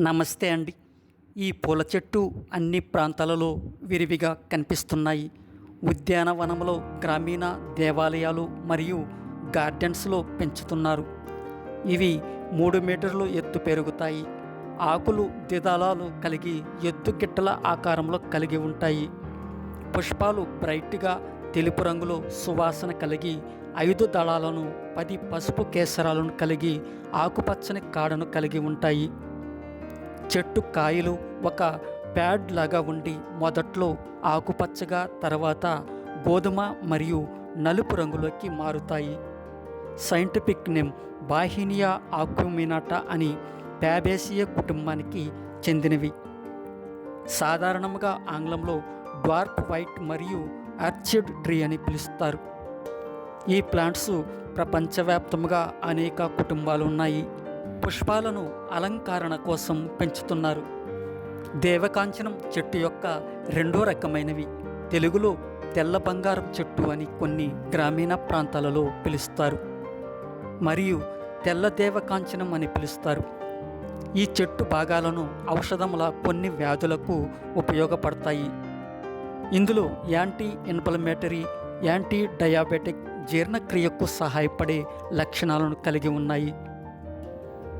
నమస్తే అండి. ఈ పూల చెట్టు అన్ని ప్రాంతాలలో విరివిగా కనిపిస్తున్నాయి. ఉద్యానవనంలో గ్రామీణ దేవాలయాలు మరియు గార్డెన్స్లో పెంచుతున్నారు. ఇవి మూడు మీటర్లు ఎత్తు పెరుగుతాయి. ఆకులు దిదాలాలు కలిగి ఎత్తుగిట్టల ఆకారంలో కలిగి ఉంటాయి. పుష్పాలు బ్రైట్గా తెలుపు రంగులో సువాసన కలిగి ఐదు దళాలను పది పసుపు కేసరాలను కలిగి ఆకుపచ్చని కాడను కలిగి ఉంటాయి. చెట్టు కాయలు ఒక ప్యాడ్ లాగా ఉండి మొదట్లో ఆకుపచ్చగా తర్వాత గోధుమ మరియు నలుపు రంగులోకి మారుతాయి. సైంటిఫిక్ నేమ్ బాహినియా ఆక్యుమినాటా అని ప్యాబేసియ కుటుంబానికి చెందినవి. సాధారణంగా ఆంగ్లంలో డ్వార్ప్ వైట్ మరియు ఆర్చిడ్ ట్రీ అని పిలుస్తారు. ఈ ప్లాంట్స్ ప్రపంచవ్యాప్తంగా అనేక కుటుంబాలు ఉన్నాయి. పుష్పాలను అలంకరణ కోసం పెంచుతున్నారు. దేవకాంచనం చెట్టు యొక్క రెండో రకమైనవి. తెలుగులో తెల్ల బంగారం చెట్టు అని కొన్ని గ్రామీణ ప్రాంతాలలో పిలుస్తారు. మరియు తెల్ల దేవకాంచనం అని పిలుస్తారు. ఈ చెట్టు భాగాలను ఔషధముల కొన్ని వ్యాధులకు ఉపయోగపడతాయి. ఇందులో యాంటీ ఇన్ఫ్లమేటరీ యాంటీ డయాబెటిక్ జీర్ణక్రియకు సహాయపడే లక్షణాలను కలిగి ఉన్నాయి.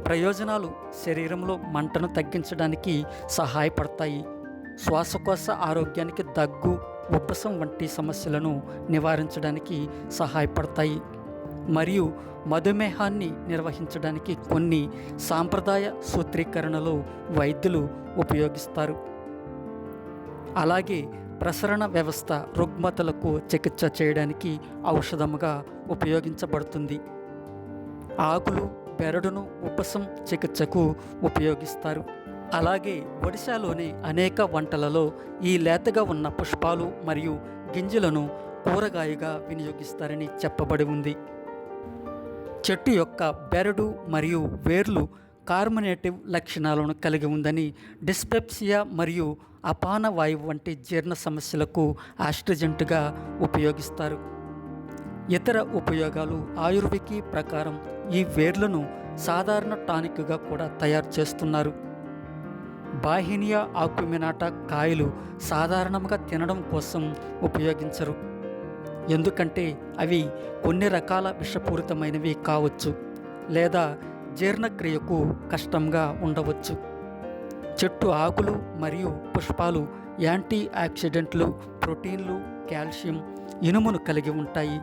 ప్రయోజనాలు శరీరంలో మంటను తగ్గించడానికి సహాయపడతాయి. శ్వాసకోశ ఆరోగ్యానికి దగ్గు ఉబ్బసం వంటి సమస్యలను నివారించడానికి సహాయపడతాయి. మరియు మధుమేహాన్ని నిర్వహించడానికి కొన్ని సాంప్రదాయ సూత్రీకరణలు వైద్యులు ఉపయోగిస్తారు. అలాగే ప్రసరణ వ్యవస్థ రుగ్మతలకు చికిత్స చేయడానికి ఔషధముగా ఉపయోగించబడుతుంది. ఆకులు బెరడును ఉపసం చికిత్సకు ఉపయోగిస్తారు. అలాగే ఒడిశాలోని అనేక వంటలలో ఈ లేతగా ఉన్న పుష్పాలు మరియు గింజలను కూరగాయగా వినియోగిస్తారని చెప్పబడి ఉంది. చెట్టు యొక్క బెరడు మరియు వేర్లు కార్బొనేటివ్ లక్షణాలను కలిగి ఉందని డిస్పెప్సియా మరియు అపాన వాయువు వంటి జీర్ణ సమస్యలకు ఆస్ట్రిజెంట్గా ఉపయోగిస్తారు. ఇతర ఉపయోగాలు ఆయుర్వేకి ప్రకారం ఈ వేర్లను సాధారణ టానిక్గా కూడా తయారు చేస్తున్నారు. బాహినియా ఆక్యుమినాటా కాయలు సాధారణంగా తినడం కోసం ఉపయోగించరు. ఎందుకంటే అవి కొన్ని రకాల విషపూరితమైనవి కావచ్చు లేదా జీర్ణక్రియకు కష్టంగా ఉండవచ్చు. చెట్టు ఆకులు మరియు పుష్పాలు యాంటీ ఆక్సిడెంట్లు ప్రోటీన్లు కాల్షియం ఇనుమును కలిగి ఉంటాయి.